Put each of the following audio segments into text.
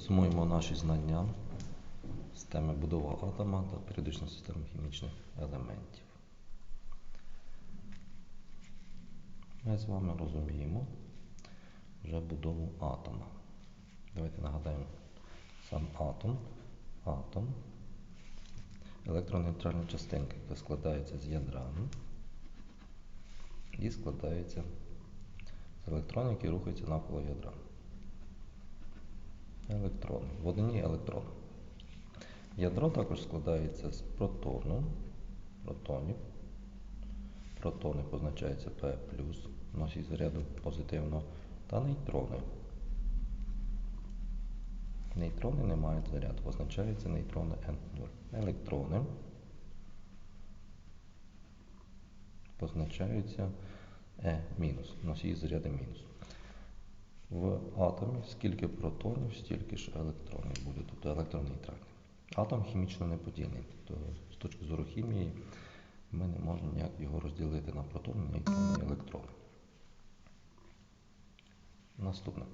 підсумуємо наші знання системи будови атома та періодичної системи хімічних елементів. Ми з вами розуміємо вже будову атома. Давайте нагадаємо сам атом. Атом електронейтральні частинки, яка складається з ядра і складається з електронів, які рухаються навколо ядра. Електрони. В одній електрон. Ядро також складається з протону, протонів. Протони позначаються P+, носять заряду позитивно, та нейтрони. Нейтрони не мають заряду, позначаються нейтрони N0. Електрони позначаються E-, носії заряду мінус. В атомі скільки протонів, стільки ж електронів буде, тобто електронейтральний. Атом хімічно неподільний, тобто з точки зору хімії ми не можемо ніяк його розділити на протони, нейтрони і електрони. Наступне.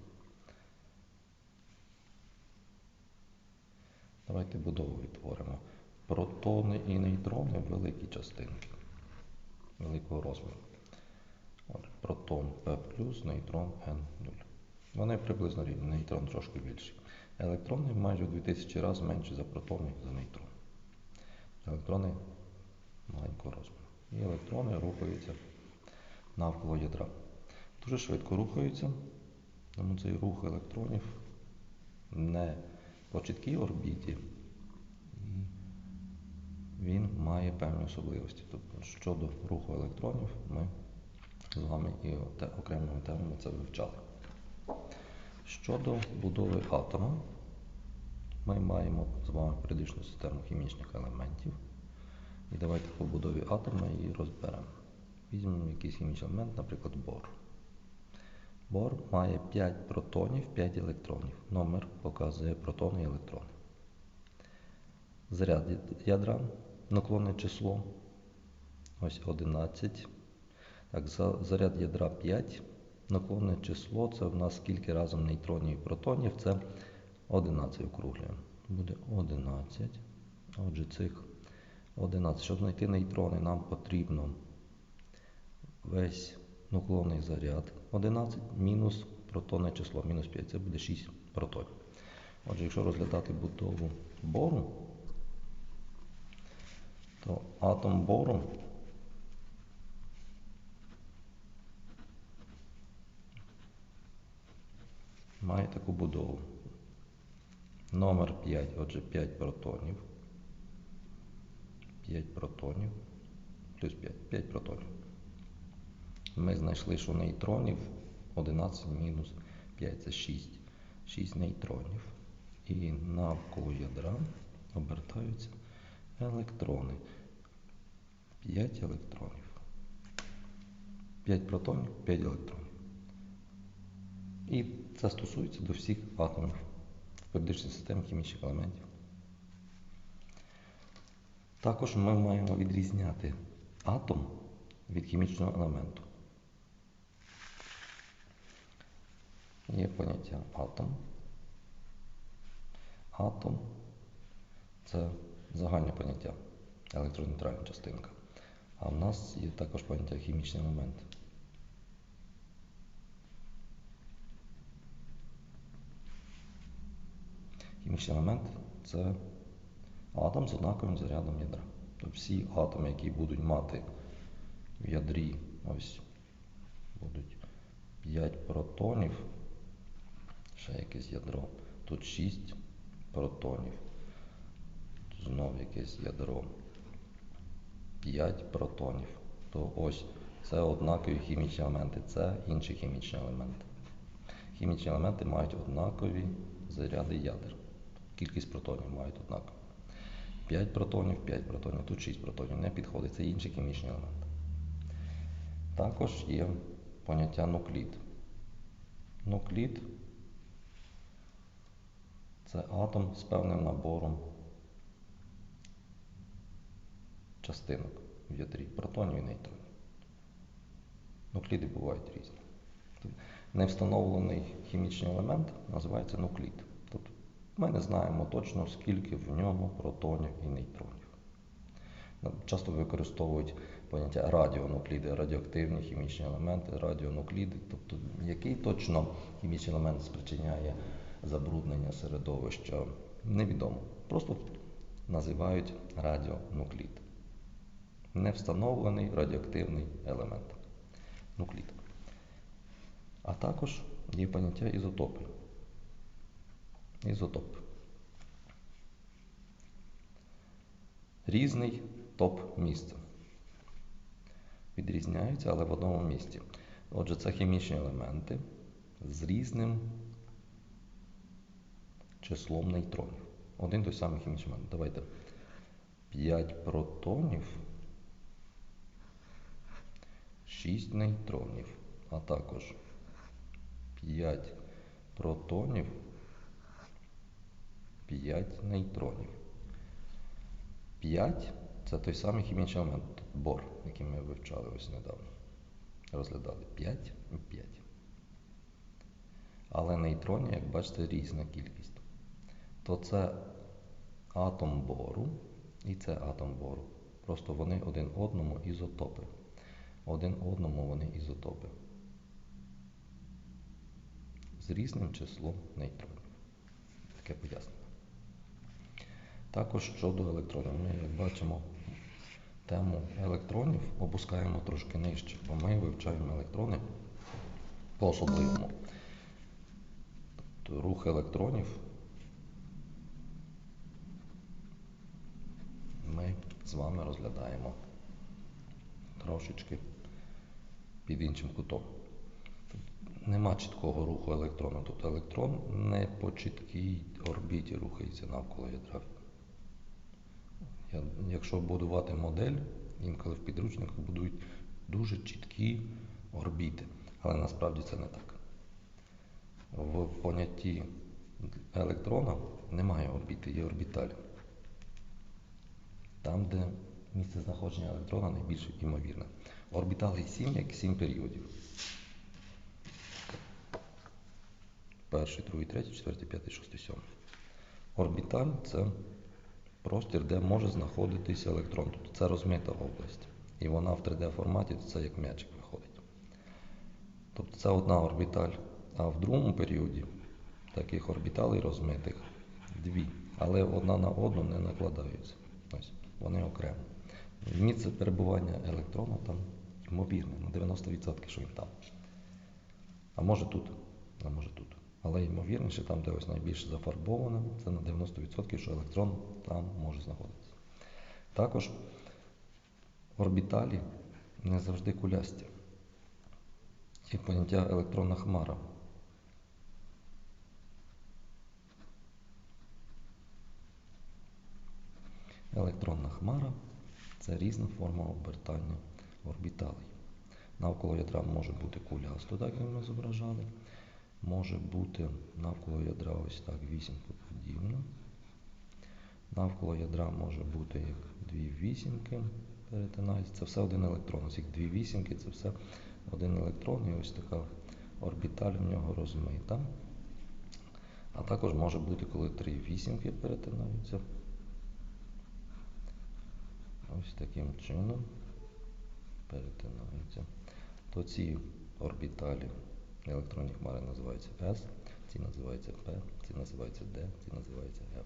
Давайте будову відтворимо. Протони і нейтрони великі частинки великого розміру. Протон P+, нейтрон N0. Вони приблизно рівні, нейтрон трошки більший. Електрони майже в 2000 разів менші за протони за нейтрон. Електрони маленького розміру. І електрони рухаються навколо ядра. Дуже швидко рухаються, тому цей рух електронів не по чіткій орбіті, і він має певні особливості. Тобто щодо руху електронів ми з вами і окремими темами це вивчали. Щодо будови атома, ми маємо з вами періодичну систему хімічних елементів. І давайте по будові атома її розберемо. Візьмемо якийсь хімічний елемент, наприклад, бор. Бор має 5 протонів, 5 електронів. Номер показує протони і електрони. Заряд ядра, наклонне число. Ось 11. Так, заряд ядра 5. Наклонне число це в нас скільки разом нейтронів і протонів, це 11 округлюємо. Буде 11. Отже, цих 11. Щоб знайти нейтрони, нам потрібно весь наклонний заряд 11 мінус протонне число, мінус 5, це буде 6 протонів. Отже, якщо розглядати будову бору, то атом бору має таку будову. Номер 5, отже, 5 протонів. 5 протонів. Плюс 5, 5 протонів. Ми знайшли, що нейтронів 11 мінус 5 це 6. 6 нейтронів. І навколо ядра обертаються електрони. 5 електронів. 5 протонів, 5 електронів. І це стосується до всіх атомів в періодичній системі хімічних елементів. Також ми маємо відрізняти атом від хімічного елементу. Є поняття атом. Атом це загальне поняття, електронейтральна частинка. А в нас є також поняття хімічний елемент. Хімічний елемент це атом з однаковим зарядом ядра. Тобто всі атоми, які будуть мати в ядрі, ось будуть 5 протонів, ще якесь ядро, тут 6 протонів, знов якесь ядро, 5 протонів. То ось це однакові хімічні елементи, це інші хімічні елементи. Хімічні елементи мають однакові заряди ядер. Кількість протонів мають однаково. 5 протонів, 5 протонів, тут 6 протонів не підходить, це інші хімічні елементи. Також є поняття нуклід. Нуклід це атом з певним набором частинок в ядрі, протонів і нейтронів. Нукліди бувають різні. Невстановлений хімічний елемент називається нуклід. Ми не знаємо точно, скільки в ньому протонів і нейтронів. Часто використовують поняття радіонукліди, радіоактивні хімічні елементи, радіонукліди, тобто який точно хімічний елемент спричиняє забруднення середовища, невідомо. Просто називають радіонуклід. Невстановлений радіоактивний елемент. Нуклід. А також є поняття ізотопи. Ізотоп. Різний топ місця. Відрізняються, але в одному місці. Отже, це хімічні елементи з різним числом нейтронів. Один той самий хімічний елемент. Давайте 5 протонів, 6 нейтронів, а також 5 протонів, 5 нейтронів. 5 це той самий хімічний елемент бор, який ми вивчали ось недавно. Розглядали 5 і 5. Але нейтронів, як бачите, різна кількість. То це атом бору і це атом бору. Просто вони один одному ізотопи. Один одному вони ізотопи. З різним числом нейтронів. Таке пояснення. Також щодо електронів. Ми, як бачимо, тему електронів опускаємо трошки нижче, бо ми вивчаємо електрони по-особливому. Тобто рух електронів ми з вами розглядаємо трошечки під іншим кутом. Нема чіткого руху електрона. Тобто електрон не по чіткій орбіті рухається навколо ядра. Якщо будувати модель, інколи в підручниках будують дуже чіткі орбіти, але насправді це не так. В понятті електрона немає орбіти, є орбіталь. Там, де місце знаходження електрона найбільш ймовірне. Орбітали 7 як 7 періодів. Перший, другий, третій, четвертий, п'ятий, шостий, сьомий. Орбіталь це простір, де може знаходитися електрон. Тобто це розмита область. І вона в 3D-форматі це як м'ячик виходить. Тобто це одна орбіталь. А в другому періоді таких орбіталей розмитих дві. Але одна на одну не накладаються. Ось, Вони окремо. Місце перебування електрона там ймовірне, на 90%, що він там. А може тут, а може тут. Але ймовірніше, там, де ось найбільш зафарбовано, це на 90%, що електрон там може знаходитися. Також орбіталі не завжди кулясті. Є поняття електронна хмара. Електронна хмара це різна форма обертання орбіталей. Навколо ядра може бути кулясто, так як ми зображали. Може бути навколо ядра ось так вісімку подібно. Навколо ядра може бути як дві вісімки перетинаються. Це все один електрон. Ось їх дві вісімки, це все один електрон і ось така орбіталь в нього розмита. А також може бути, коли три вісімки перетинаються. Ось таким чином перетинаються. То ці орбіталі електронні хмари називаються S, ці називаються P, ці називаються D, ці називаються F.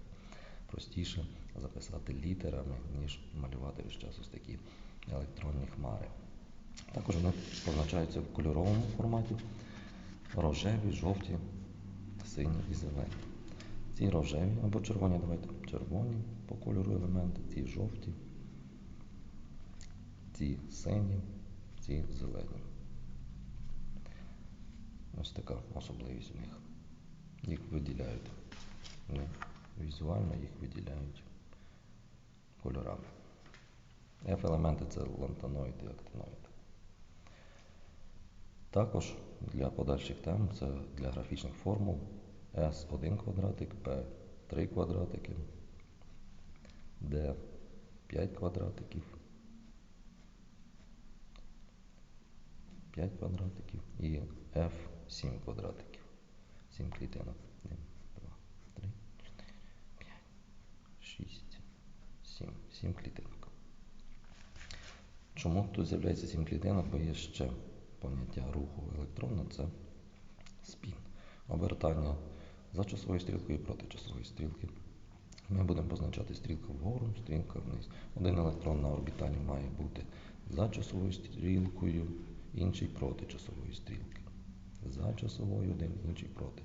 Простіше записати літерами, ніж малювати весь час ось такі електронні хмари. Також вони позначаються в кольоровому форматі. Рожеві, жовті, сині і зелені. Ці рожеві або червоні, давайте червоні по кольору елементи, ці жовті, ці сині, ці зелені. Ось така особливість у них. Їх виділяють. Ну, візуально їх виділяють кольорами. F-елементи це лантаноїд і актиноїд. Також для подальших тем це для графічних формул S1 квадратик, P 3 квадратики, D 5 квадратиків, 5 квадратиків і F 7 квадратиків. 7 клітинок. 1, 2, 3, 4, 6, 7. 7 клітинок. Чому тут з'являється 7 клітинок? Бо є ще поняття руху електрона це спін. Обертання за часовою стрілкою і проти часової стрілки. Ми будемо позначати стрілка вгору, стрілка вниз. Один електрон на орбіталі має бути за часовою стрілкою, інший проти часової стрілки. За часовою один, інший проти.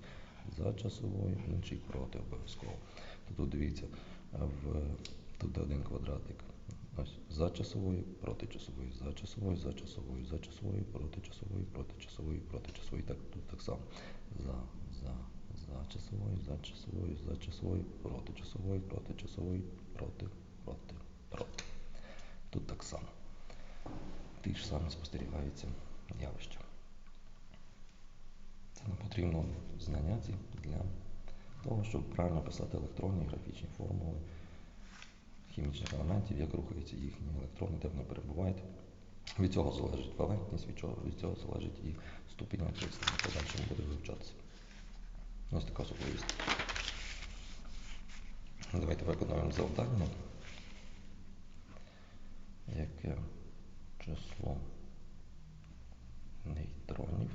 За часовою, інший проти обов'язково. Тут дивіться, в, тут один квадратик. Ось за часовою, проти часової, за часовою, за часовою, за часовою, проти часової, проти часової, проти часової. Так тут так само. За, за, за часовою, за часовою, за часовою, проти часової, проти часової, проти, проти, проти. Тут так само. Ті ж самі спостерігаються явища. Потрібно знання ці для того, щоб правильно писати електронні графічні формули хімічних елементів, як рухаються їхні електрони, де вони перебувають. Від цього залежить валентність, від цього, від цього залежить і ступінь окислення. Подальшому буде вивчатися. Ось така особливість. Давайте виконуємо завдання. Яке число нейтронів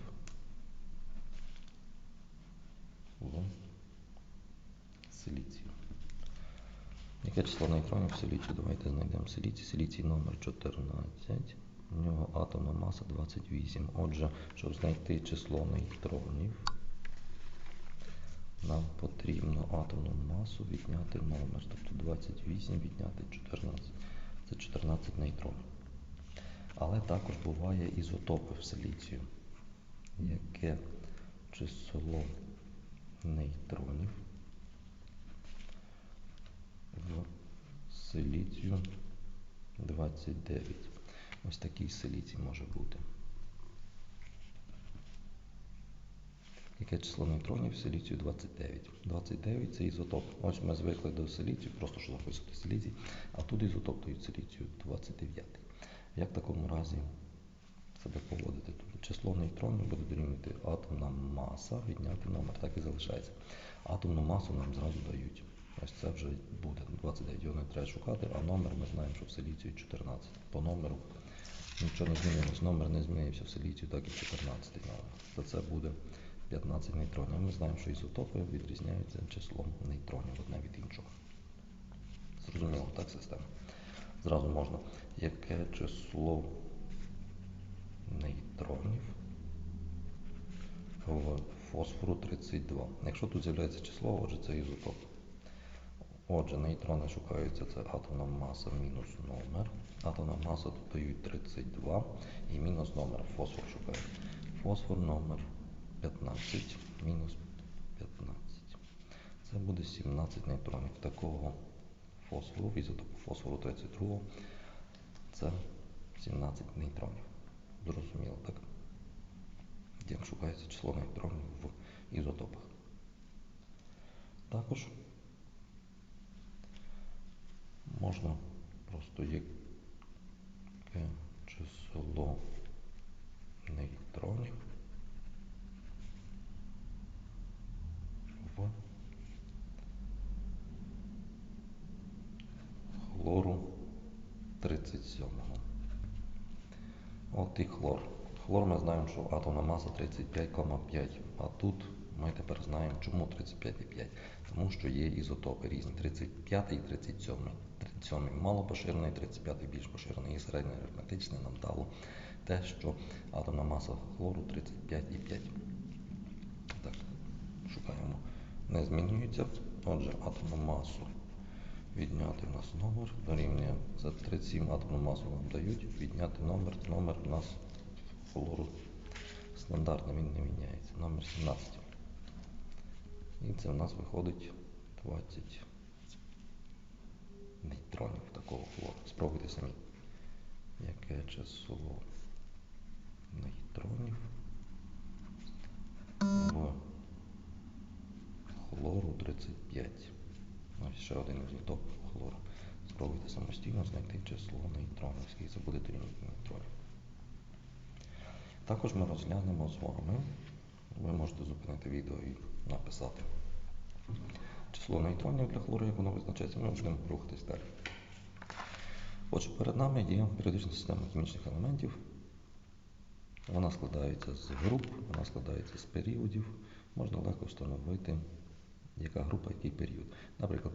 в силіцію? Яке число нейтронів в силіцію? Давайте знайдемо силіцій. Силіцій номер 14. У нього атомна маса 28. Отже, щоб знайти число нейтронів, нам потрібно атомну масу відняти номер. Тобто 28 відняти 14. Це 14 нейтронів. Але також буває ізотопи в силіцію. Яке число нейтронів в силіцію 29. Ось такий силіцій може бути. Яке число нейтронів в силіцію 29? 29 це ізотоп. Ось ми звикли до силіцію, просто що записувати силіцій, а тут ізотоп дають силіцію 29. Як в такому разі себе поводити? Тут число нейтронів буде дорівнювати атомна маса, відняти номер, так і залишається. Атомну масу нам зразу дають. Ось це вже буде 29, його не треба шукати, а номер ми знаємо, що в силіцію 14. По номеру нічого не змінилось. Номер не змінився в силіцію, так і 14 номер. То це буде 15 нейтронів. Ми знаємо, що ізотопи відрізняються числом нейтронів одне від іншого. Зрозуміло, так система. Зразу можна. Яке число нейтронів в фосфору 32? Якщо тут з'являється число, отже, це ізотоп. Отже, нейтрони шукаються, це атомна маса мінус номер. Атомна маса тут дають 32 і мінус номер. Фосфор шукає. Фосфор номер 15 мінус 15. Це буде 17 нейтронів. Такого фосфору, ізотопу фосфору 32 це 17 нейтронів. Зрозуміло, так? Як шукається число нейтронів в ізотопах. Також можна просто яке число нейтронів в хлору 37. От і хлор. Хлор ми знаємо, що атомна маса 35,5. А тут ми тепер знаємо, чому 35,5. Тому що є ізотопи різні. 35 і 37. 37 мало поширений, 35 більш поширений. І середнє арифметичне нам дало те, що атомна маса хлору 35,5. Так, шукаємо. Не змінюється. Отже, атомну масу відняти у нас номер дорівнює за 37 атомну масу нам дають, відняти номер, номер у нас хлору стандартно він не міняється. Номер 17. І це в нас виходить 20 нейтронів такого хлору. Спробуйте самі. Яке число нейтронів в хлору 35. Ось ще один ізотоп хлору. Спробуйте самостійно знайти число нейтронів, скільки це нейтронів. Також ми розглянемо з вами, ви можете зупинити відео і написати число нейтронів для хлору, як воно визначається, ми будемо рухатись далі. Отже, перед нами є періодична система хімічних елементів. Вона складається з груп, вона складається з періодів. Можна легко встановити, яка група, який період. Наприклад,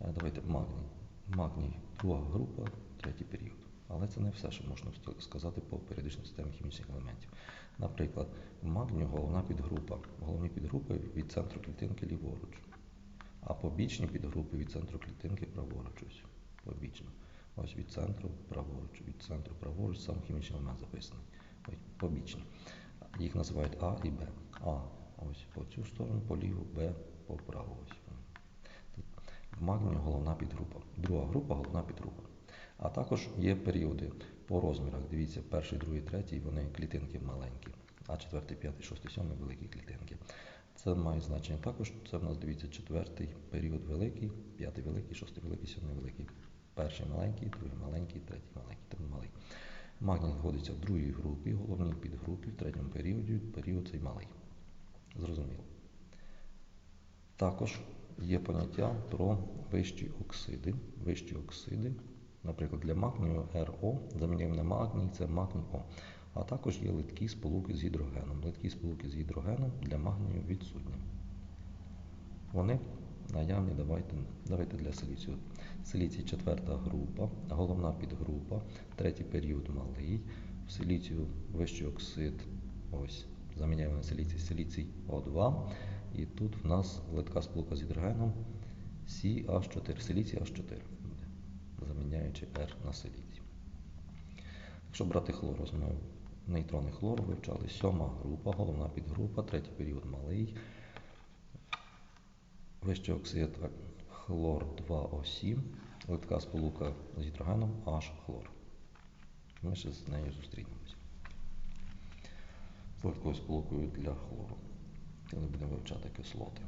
е, давайте магній. Магній друга група, третій період. Але це не все, що можна сказати по періодичній системі хімічних елементів. Наприклад, в магнію головна підгрупа. Головні підгрупи від центру клітинки ліворуч, а побічні підгрупи від центру клітинки праворуч. Ось, побічно. Ось від центру праворуч, від центру праворуч сам хімічний елемент записаний. Ось побічні. Їх називають А і Б. А ось по цю сторону, по ліву, Б по. Ось. Тут в магнію головна підгрупа. Друга група головна підгрупа. А також є періоди по розмірах. Дивіться, перший, другий, третій, вони клітинки маленькі, а четвертий, п'ятий, шостий, сьомий великі клітинки. Це має значення також. Це в нас дивіться четвертий період великий, п'ятий великий, шостий великий, сьомий великий. Перший маленький, другий маленький, третій маленький, тому малий. Магній знаходиться в другій групі, головній підгрупі, в третьому періоді, період цей малий. Зрозуміло. Також є поняття про вищі оксиди. Вищі оксиди, наприклад, для магнію РО, замінюємо на магній, це магній О. А також є литкі сполуки з гідрогеном. Литкі сполуки з гідрогеном для магнію відсутні. Вони наявні, давайте, давайте для силіцію. Силіцій четверта група, головна підгрупа, третій період малий. В силіцію вищий оксид, ось, заміняємо на силіцій, силіцій О2. І тут в нас литка сполука з гідрогеном CH4, силіцій H4, заміняючи R на силіцій. Якщо брати хлор, ми нейтрони хлору вивчали, сьома група, головна підгрупа, третій період малий. Вищий оксид хлор 2О7, литка сполука з гідрогеном H хлор. Ми ще з нею зустрінемося. З литкою сполукою для хлору, коли будемо вивчати кислоти.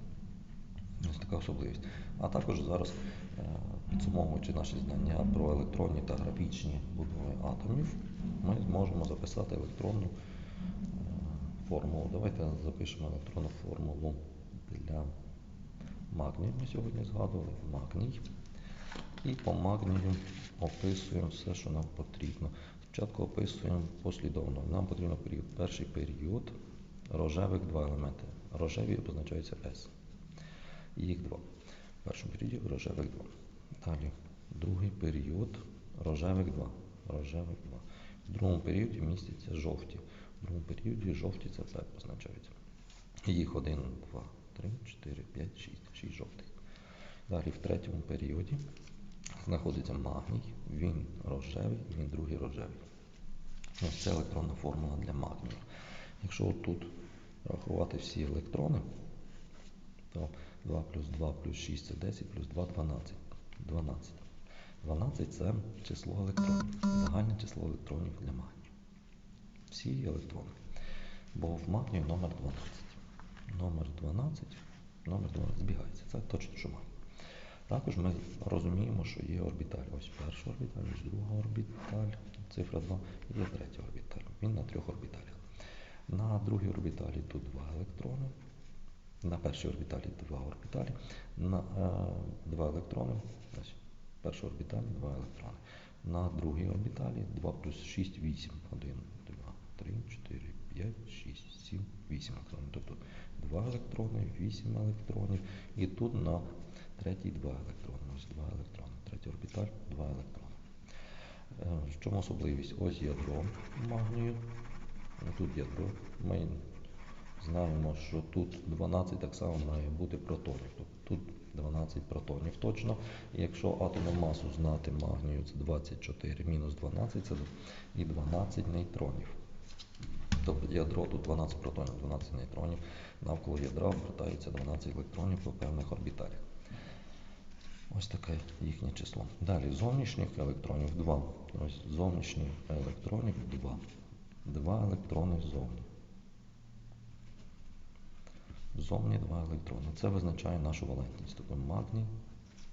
Ось така особливість. А також зараз, е, підсумовуючи наші знання про електронні та графічні будови атомів, ми зможемо записати електронну е, формулу. Давайте запишемо електронну формулу для магнію. Ми сьогодні згадували магній. І по магнію описуємо все, що нам потрібно. Спочатку описуємо послідовно. Нам потрібно період. Перший період рожевих два елементи. Рожеві позначаються S. Їх два. В першому періоді рожевих два. Далі другий період рожевих два. Рожевих два. В другому періоді містяться жовті. В другому періоді жовті це P позначаються. Їх 1, 2, 3, 4, 5, 6. 6 жовтих. Далі в третьому періоді знаходиться магній, він рожевий, він другий рожевий. Ось це електронна формула для магнію. Якщо тут рахувати всі електрони, то 2 плюс 2 плюс 6 це 10, плюс 2 12. 12. 12 це число електронів, загальне число електронів для магнію. Всі електрони. Бо в магнію номер 12. Номер 12, номер 12 збігається. Це точно що магній. Також ми розуміємо, що є орбіталь. Ось перша орбіталь, ось друга орбіталь, цифра 2, і є третя орбіталь. Він на трьох орбіталях. На другій орбіталі тут два електрони. На першій орбіталі два орбіталі, на е, два електрони. Ось перша орбіталі, два електрони. На другій орбіталі 2 плюс 6, 8. 1, 2, 3, 4, 5, 6, 7, 8 електронів. Тобто 2 електрони, 8 електронів. І тут на третій 2 електрони. Ось 2 електрони. Третя орбіталь, 2 електрони. Е, в чому особливість? Ось ядро магнію. Тут ядро. Ми знаємо, що тут 12 так само має бути протонів. Тобто тут 12 протонів точно. І якщо атомну масу знати магнію, це 24 мінус 12, це і 12 нейтронів. Тобто ядро тут 12 протонів, 12 нейтронів. Навколо ядра обертається 12 електронів по певних орбіталях. Ось таке їхнє число. Далі зовнішніх електронів 2. Ось зовнішніх електронів 2. Два електрони ззовні. Зовні два електрони. Це визначає нашу валентність. Тобто магній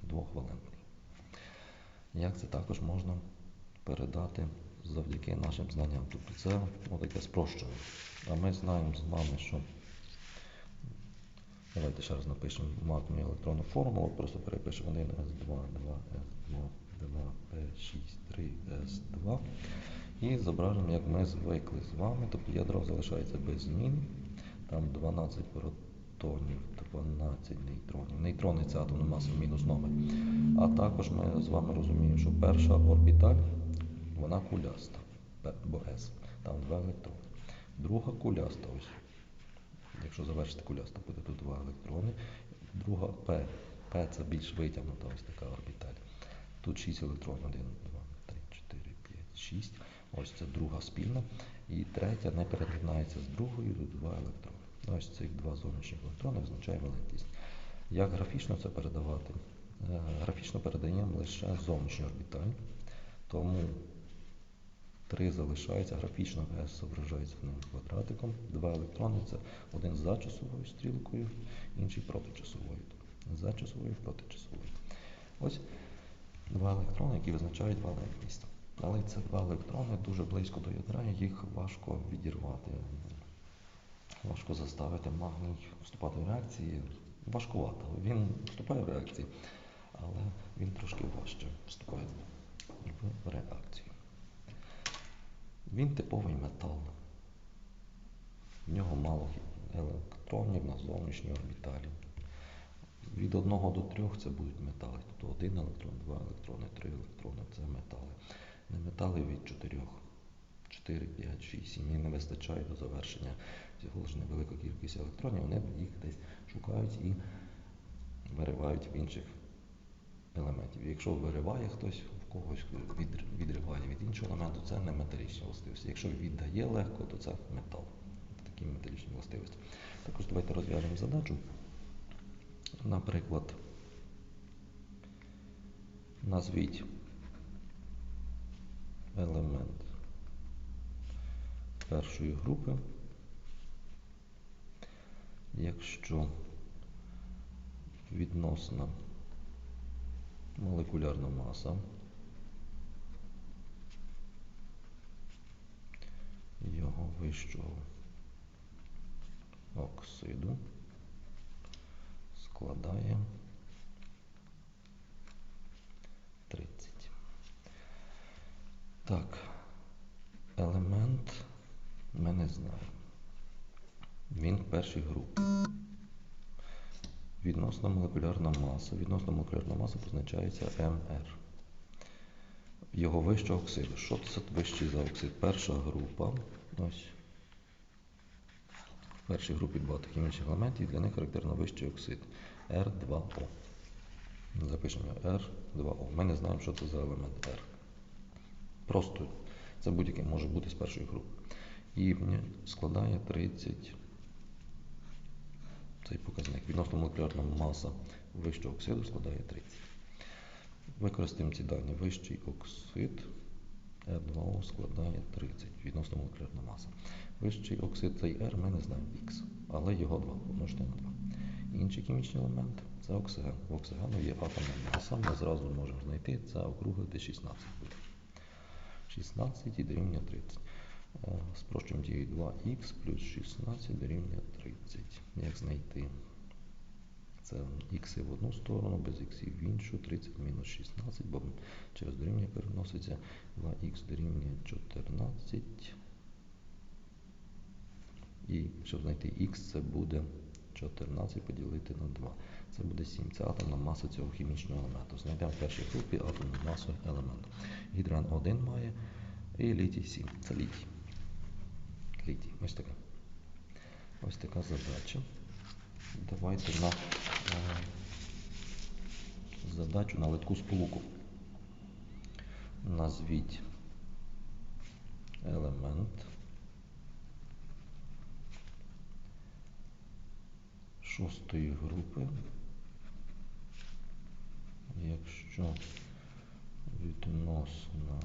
двохвалентний. Як це також можна передати завдяки нашим знанням? Тобто це таке спрощення. А ми знаємо з вами, що Давайте ще раз напишемо матну електронну формулу, просто перепишемо 1 S2, 2 S2, 2 P6, 3 S2. І зображимо, як ми звикли з вами. Тобто ядро залишається без змін. Там 12 протонів, 12 нейтронів. Нейтрони це атомна маса мінус номер. А також ми з вами розуміємо, що перша орбіталь вона куляста, бо S. Там два електрони. Друга куляста, ось. Якщо завершити куляста, буде тут два електрони. Друга P. P це більш витягнута ось така орбіталь. Тут 6 електронів. 1, 2, 3, 4, 5, 6. Ось це друга спільна. І третя не перетинається з другою, тут два електрони. Ось цих два зовнішніх електрони означає валентність. Як графічно це передавати? Е, Графічно передаємо лише зовнішню орбіталь, тому 3 залишається, графічно S зображається ним квадратиком. Два електрони це один за часовою стрілкою, інший проти часовою. За часовою, проти часовою. Ось два електрони, які визначають валентність. Але це два електрони дуже близько до ядра, їх важко відірвати. Важко заставити магній вступати в реакції. Важкувато. Він вступає в реакції, але він трошки важче вступає в реакцію. Він типовий метал. В нього мало електронів на зовнішній орбіталі. Від 1 до 3 це будуть метали. Тобто 1 електрон, 2 електрони, 3 електрони це метали. Не метали від 4. 4, 5, 6, 7 їм не вистачає до завершення всього лише невелика кількість електронів, вони їх десь шукають і виривають в інших елементів. Якщо вириває хтось в когось відриває від іншого елементу, це не металічні властивості. Якщо віддає легко, то це метал. Такі металічні властивості. Також давайте розв'яжемо задачу. Наприклад, назвіть елемент першої групи, якщо відносна молекулярна маса його вищого оксиду складає 30. Так, елемент ми не знаємо. Він в першій групі. Відносна молекулярна маса. Відносна молекулярна маса позначається МР. Його вища оксид. Що це вищий за оксид? Перша група. Ось. В першій групі багато хімічних елементів, для них характерно вищий оксид. R2O. Запишемо R2O. Ми не знаємо, що це за елемент R. Просто це будь-який може бути з першої групи. І складає 30 цей показник. Відносно молекулярна маса вищого оксиду складає 30. Використаємо ці дані. Вищий оксид R2O складає 30. Відносно молекулярна маса. Вищий оксид цей R ми не знаємо X, але його 2 помножити на 2. Інший хімічний елемент це оксиген. В оксигену є атомна маса. Ми зразу можемо знайти це округлити 16 буде. 16 і дорівнює 30. Спрощуємо дію 2х плюс 16 дорівнює 30. Як знайти? Це х в одну сторону, без х в іншу, 30 мінус 16, бо через дорівнює переноситься 2х дорівнює 14. І щоб знайти х, це буде 14 поділити на 2. Це буде 7. Це атомна маса цього хімічного елементу. Знайдемо в першій групі атомну масу елементу. Гідран 1 має і літій 7. Це літій. Літій. Ось така. Ось така задача. Давайте на е, задачу на литку сполуку. Назвіть елемент шостої групи, якщо відносна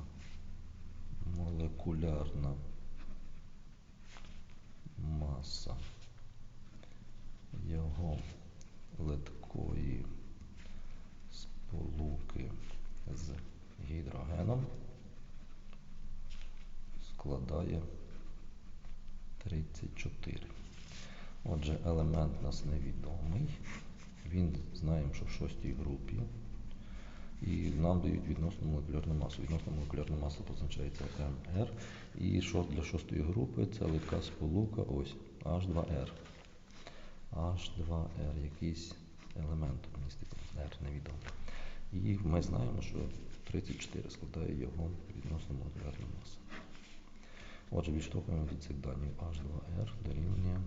молекулярна маса його литкої сполуки з гідрогеном складає 34. Отже, елемент нас невідомий. Він знаємо, що в шостій групі. І нам дають відносну молекулярну масу. Відносна молекулярна маса позначається МР. І що для шостої групи це легка сполука ось H2R. H2R, якийсь елемент містить R невідомий. І ми знаємо, що 34 складає його відносно молекулярна маса. Отже, відштовхуємо від цих даних H2R дорівнює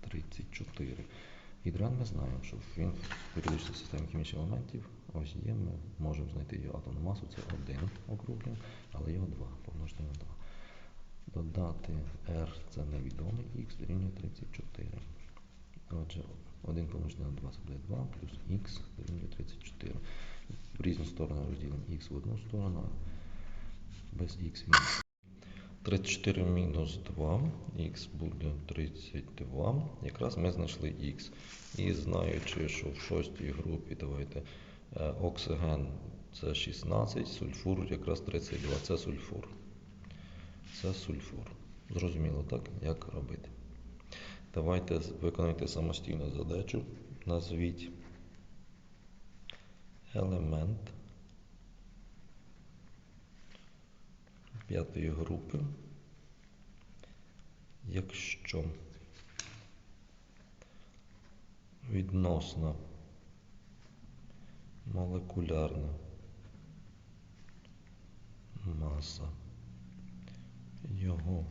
34. Гідран ми знаємо, що він в періодичній системі хімічних елементів ось є, ми можемо знайти його атомну масу, це 1 округлюємо, але його 2 помножити на 2. Додати R це невідомий, х дорівнює 34. Отже, 1 помножити на 2 це буде 2, плюс х дорівнює 34. В різні сторони розділимо х в одну сторону, без х в іншу. 34 мінус 2, х буде 32. Якраз ми знайшли х. І знаючи, що в шостій групі, давайте, е, оксиген це 16, сульфур якраз 32. Це сульфур. Це сульфур. Зрозуміло, так? Як робити? Давайте виконайте самостійну задачу. Назвіть елемент п'ятої групи, якщо відносна молекулярна маса його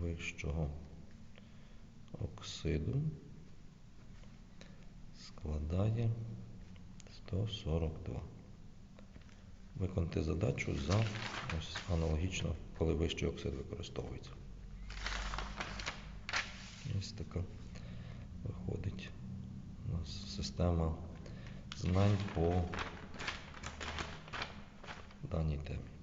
вищого оксиду складає 142. Виконати задачу за ось аналогічно, коли вищий оксид використовується. Ось така виходить у нас система знань по даній темі.